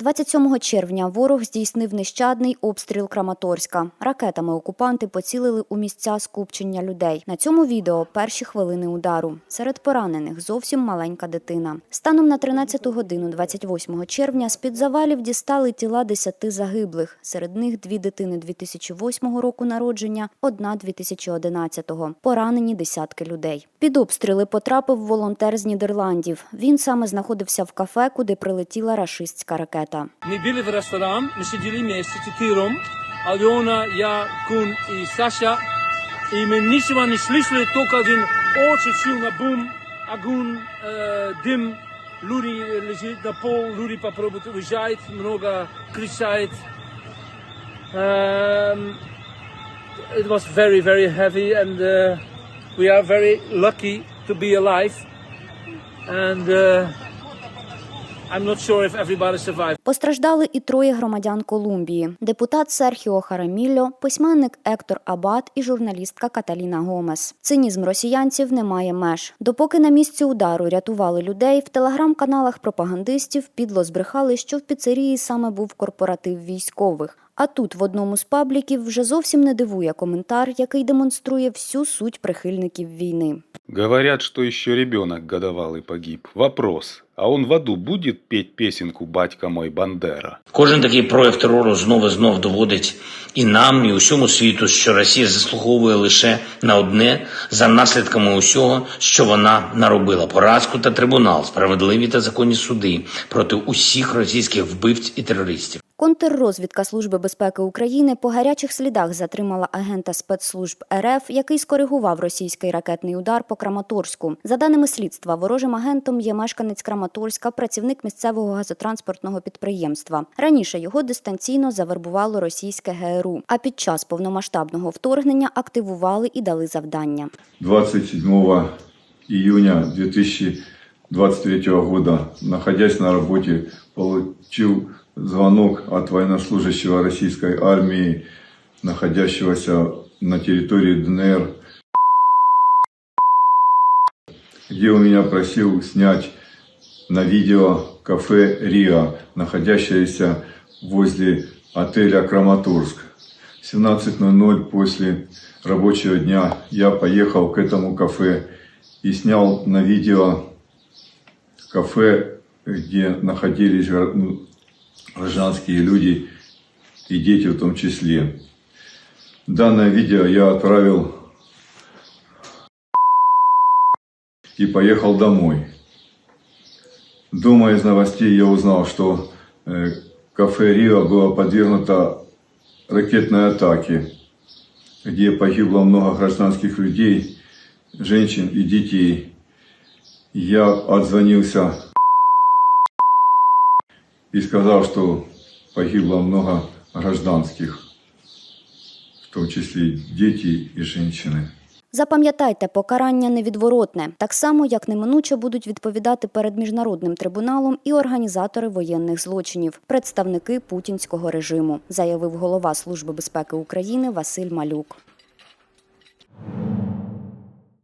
27 червня ворог здійснив нещадний обстріл Краматорська. Ракетами окупанти поцілили у місця скупчення людей. На цьому відео перші хвилини удару. Серед поранених зовсім маленька дитина. Станом на 13 годину 28 червня з-під завалів дістали тіла 10 загиблих. Серед них дві дитини 2008 року народження, одна 2011-го. Поранені десятки людей. Під обстріли потрапив волонтер з Нідерландів. Він саме знаходився в кафе, куди прилетіла рашистська ракета. Ми були в ресторан, ми сиділи вместе чотиром, Альона, я, Кун і Саша. І ми нічого не слышали, тільки один очень сильно бум, огонь, э, дым, люди лежат на пол, люди попробуют уезжать, много кричат. Um, it was very, very heavy and uh, we are very lucky to be alive. And uh, I'm not sure. Постраждали і троє громадян Колумбії: депутат Серхіо Харамільо, письменник Ектор Абат і журналістка Каталіна Гомес. Цинізм росіянців не має меж. Допоки на місці удару рятували людей, в телеграм-каналах пропагандистів підло збрехали, що в піцерії саме був корпоратив військових. А тут в одному з пабліків вже зовсім не дивує коментар, який демонструє всю суть прихильників війни. Говорят, что еще ребенок годовалый погиб. Вопрос, а он в аду будет петь песенку «Батька мой Бандера»? Кожен такий прояв терору знов і знов доводить і нам, і усьому світу, що Росія заслуговує лише на одне за наслідками усього, що вона наробила: поразку та трибунал, справедливі та законні суди проти усіх російських вбивць і терористів. Контррозвідка Служби безпеки України по гарячих слідах затримала агента спецслужб РФ, який скоригував російський ракетний удар по Краматорську. За даними слідства, ворожим агентом є мешканець Краматорська, працівник місцевого газотранспортного підприємства. Раніше його дистанційно завербувало російське ГРУ, а під час повномасштабного вторгнення активували і дали завдання. 27 июня 2023 года, находясь на работе, получил звонок от военнослужащего российской армии, находящегося на территории ДНР, где он меня просил снять на видео кафе «Рио», находящееся возле отеля «Краматорск». В 17.00 после рабочего дня я поехал к этому кафе и снял на видео кафе, где находились гражданские люди и дети в том числе. Данное видео я отправил и поехал домой. Дома из новостей я узнал, что э, кафе Рио было подвергнуто ракетной атаке, где погибло много гражданских людей, женщин и детей. Я отзвонился и сказал, что погибло много гражданских, в том числе дети и женщины. Запам'ятайте, покарання невідворотне, так само як неминуче будуть відповідати перед міжнародним трибуналом і організатори воєнних злочинів, представники путінського режиму, заявив голова Служби безпеки України Василь Малюк.